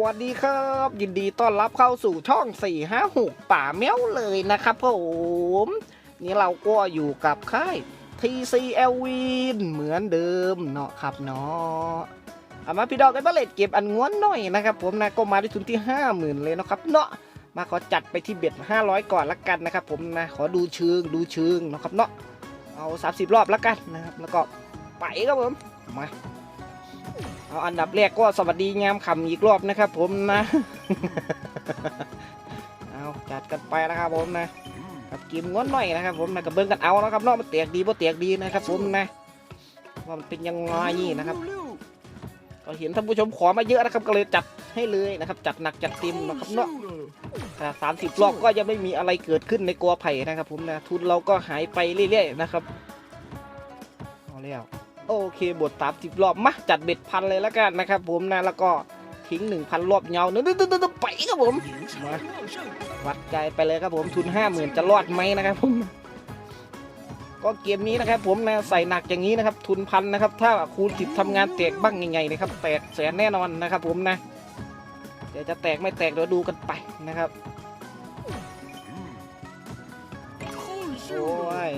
วัสดีครับ ยินดีต้อนรับเข้าสู่ช่อง 456 ป่าแมวเลยนะครับผม นี่เราก็อยู่กับค่าย TCL Win เหมือนเดิมเนาะครับเนาะเอามาพี่ดอกกันมาเล็ดเก็บอันง้วนหน่อยนะครับผมนะก็มาได้ทุนที่ 50,000 เลยนะครับเนาะมาขอจัดไปที่เบ็ด500 ก่อนละกันนะครับผมนะขอดูเชิงดูเชิงเนาะครับเนาะเอา 30 รอบละกันนะครับแล้วก็ไปครับผมมา เอาอันดับแรกก็สวัสดีงามคำอีกรอบนะครับ ผมนะ เอาจัดกันไปนะครับผมนะกับกิมง้วนหน่อยนะครับ ผมนะกับเบิ้งกันเอานะครับเนาะมันเตียกดีบ่เตียกดีนะครับ ผมนะว่ามันเป็นยังไงนะครับ ก็เห็นท่านผู้ชมขอมาเยอะนะครับก็เลยจัดให้เลยนะครับ จัดหนักจัดเต็มนะครับเนาะแต่สามสิบรอบก็ยังไม่มีอะไรเกิดขึ้นในกัวไผ่นะครับ ผมนะทุนเราก็หายไปเรื่อยๆนะครับเอาแล้ว โอเคบทสามสิบรอบมาจัดเบ็ดพันเลยแล้วกันนะครับผมนะแล้วก็ทิ้งหนึ่งพันรอบเงาเนื้อๆๆๆไปครับผมมาวัดใจไปเลยครับผมทุนห้าหมื่นจะรอดไหมนะครับผมก็เกมนี้นะครับผมนะใส่หนักอย่างนี้นะครับ ทุนพันนะครับ ถ้าคูณสิบทำงานแตกบ้างยังไงนะครับ แตกแสนแน่นอนนะครับ ผมนะเดี๋ยวจะแตกไม่แตกเดี๋ยวดูกันไปนะครับโอ้ย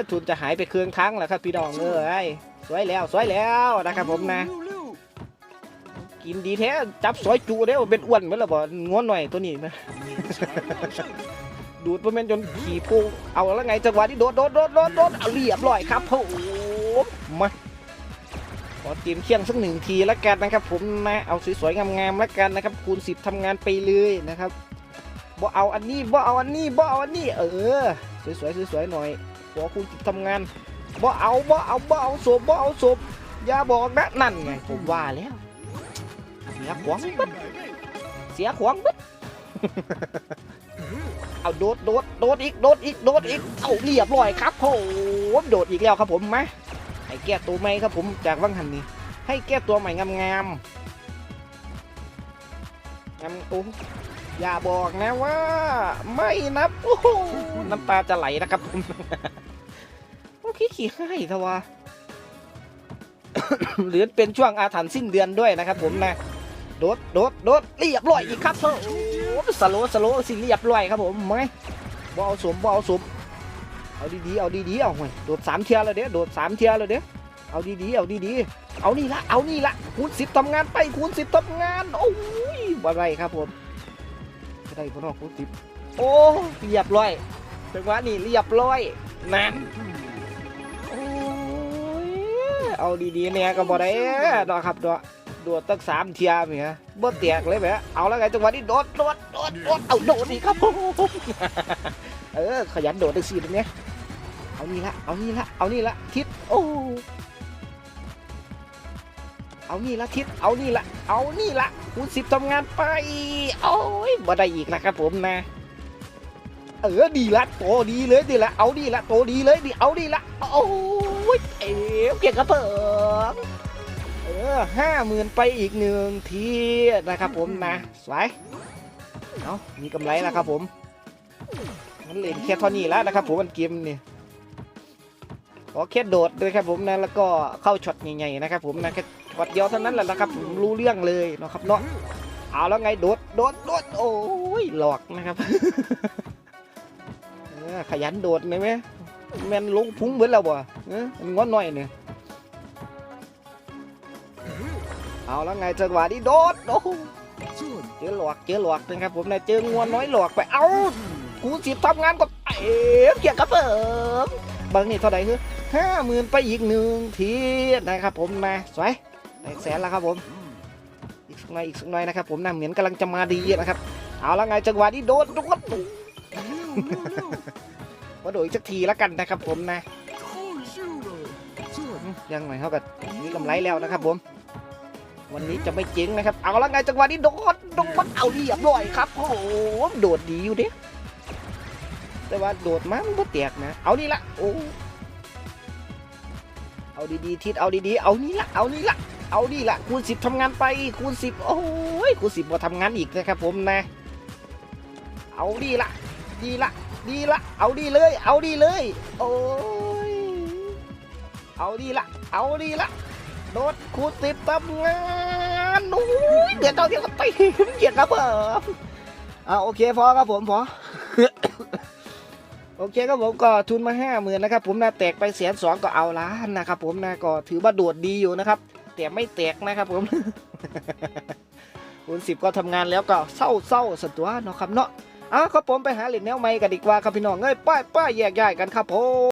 อทุนจะหายไปเครื่องทั้งแล้วครับพี่ดองเอ้ยสวยแล้วสวยแล้วนะครับผมนะ กินดีแท้จับสวยจูได้ว่าเป็นอ้วนเหมือนละบ่ง้วนหน่อยตัวนี้นะดูดเพื่อนจนขี่ปูเอาแล้วไงจังหวะที่โดดโดดโดดโดดโดดเอาเรียบร้อยครับโอ้มาขอเตรียมเคียงสักหนึ่งทีแล้วกันนะครับ ผมนะเอาสวยๆงามๆแล้วกันนะครับ คูณสิบทำงานไปเลยนะครับบ่เอาอันนี้บ่เอาอันนี้บ่เอาอันนี้ เออ สวยๆสวยๆหน่อย อคูณทำงานบ่เอาบ่เอาบ่เอาศพบ่เอาศพอย่าบอกนะนั่นไงผมว่าแล้วเสียขวางบึดเสียขวางบึดเอาโดดโดดโดดอีกโดดอีกโดดอีกเอาเรียบร้อยครับผมโดดอีกแล้วครับผมมาให้แก้ตัวใหม่ครับผมจากวังหันนี่ให้แก้ตัวใหม่งามงามงามโอ้อย่าบอกนะว่า ไม่นับโอ้โหน้ำตาจะไหลนะครับผม โอเคขี้ให้ทว่าหรือเป็นช่วงอาถรรพ์สิ้นเดือนด้วยนะครับ ผมนะโดดโดดโดดเรียบร้อยอีกครับโอ้สโลสโลสิเรียบร้อยครับผมไหมบเอาสมบเอาสมเอาดีๆเอาดีๆเอาห่วยโดดสามเทียร์แล้วเด้โดดสามเทียร์แล้วเด้เอาดีๆเอาดีๆเอานี่ละเอานี่ละคูณสิบทำงานไปคูณสิบทำงานโอ้ยบ่ไรครับผมไม่ได้พนองคูณสิบโอ้เรียบร้อยจังหวะนี้เรียบร้อยนั่น เอาดีๆเนี่ยก็บ่ได้ดอกครับดอกโดดตั้งสามเทียมเนี่ยบ่แตกเลยแหมเอาแล้วไงจังหวะนี้โดดโดดโดดโดดเอาโดดอีกครับผมเออขยันโดดได้สี่ตรงนี้เอานี่ละเอานี่ละเอานี่ละทิศโอ้เอานี่ละทิศเอานี่ละเอานี่ละคูณสิบทำงานไป โอ้ยบ่ได้อีกนะครับผมนะ เออดีละโตดีเลยดีละเอาดีละโตดีเลยดีเอาดีละโอ้ยเอ๋เก่งกระเพิงเออห้าหมื่นไปอีกหนึ่งทีนะครับผมนะสวยเอามีกำไรแล้วครับผมมันเล่นแค่เท่านี้แล้วนะครับผมมันเกมนี่ขอแค่โดดเลยครับผมนะแล้วก็เข้าช็อตใหญ่ๆนะครับผมนะแค่ช็อตเดียวเท่านั้นแหละนะครับผมรู้เรื่องเลยนะครับเนาะเอาแล้วไงโดดโดดโดดโอ้ยหลอกนะครับเออ ขยันโดดไหมแมนลงพุ้งเหมือนเราบ่เออมันงอนหน่อยเนี่ยเอาแล้วไงจังหวะนี้โดดโอ้เจอหลอกเจอหลอกนะครับผมนะเจองวนน้อยหลอกไปเอากูสิทำงานก็เอ๋เกี่ยวกับเพิ่มบางนี่เท่าไหร่คือห้าหมื่นไปอีกหนึ่งทีนะครับผมนะสวยแตกแสนแล้วครับผม อีกสักหน่อยอีกสักหน่อยนะครับผมนะเหมือนกำลังจะมาดีนะครับ เอาแล้วไงจังหวะนี้โดดโดด มาโดดอีกสักทีแล้วกันนะครับผมนะยังไงเขากับมีกำไรแล้วนะครับผม วันนี้จะไม่เจ๊งนะครับ เอาละไงจังหวะนี้โดดโดดเอาเรียบร้อยครับโอ้โหโดดดีอยู่เด้แต่ว่าโดดมันบ่แตกนะ เอานี่ละโอ้เอาดีๆทิศเอาดีๆ เอานี่ละเอานี่ละเอานี่ละคูณสิบทำงานไปคูณสิบโอ้ยคูณสิบมาทำงานอีกนะครับผมนะ เอาดีละ ดีละ ดีละ เอาดีเลย เอาดีเลย โอ้ย เอาดีละ เอาดีละ โดดคูณสิบทำงานนโอ้ยเดือดเท่าเดียวกับตีเหยียดครับเอออ่าโอเคพอครับผมพอโอเคครับผมก็ทุนมาห้าหมื่นนะครับผมนะแตกไปแสนสองก็เอาล้านนะครับผมนะก็ถือว่าโดดดีอยู่นะครับ แต่ไม่แตกนะครับผมคูณสิบก็ทำงานแล้วก็เศร้าเศร้าสดตัวเนาะครับเนาะ อะครับผมไปหาเหรียญแนวใหม่กันดีกว่าครับพี่น้องเอ้ยป้ายป้ายแยกย้ายกันครับผม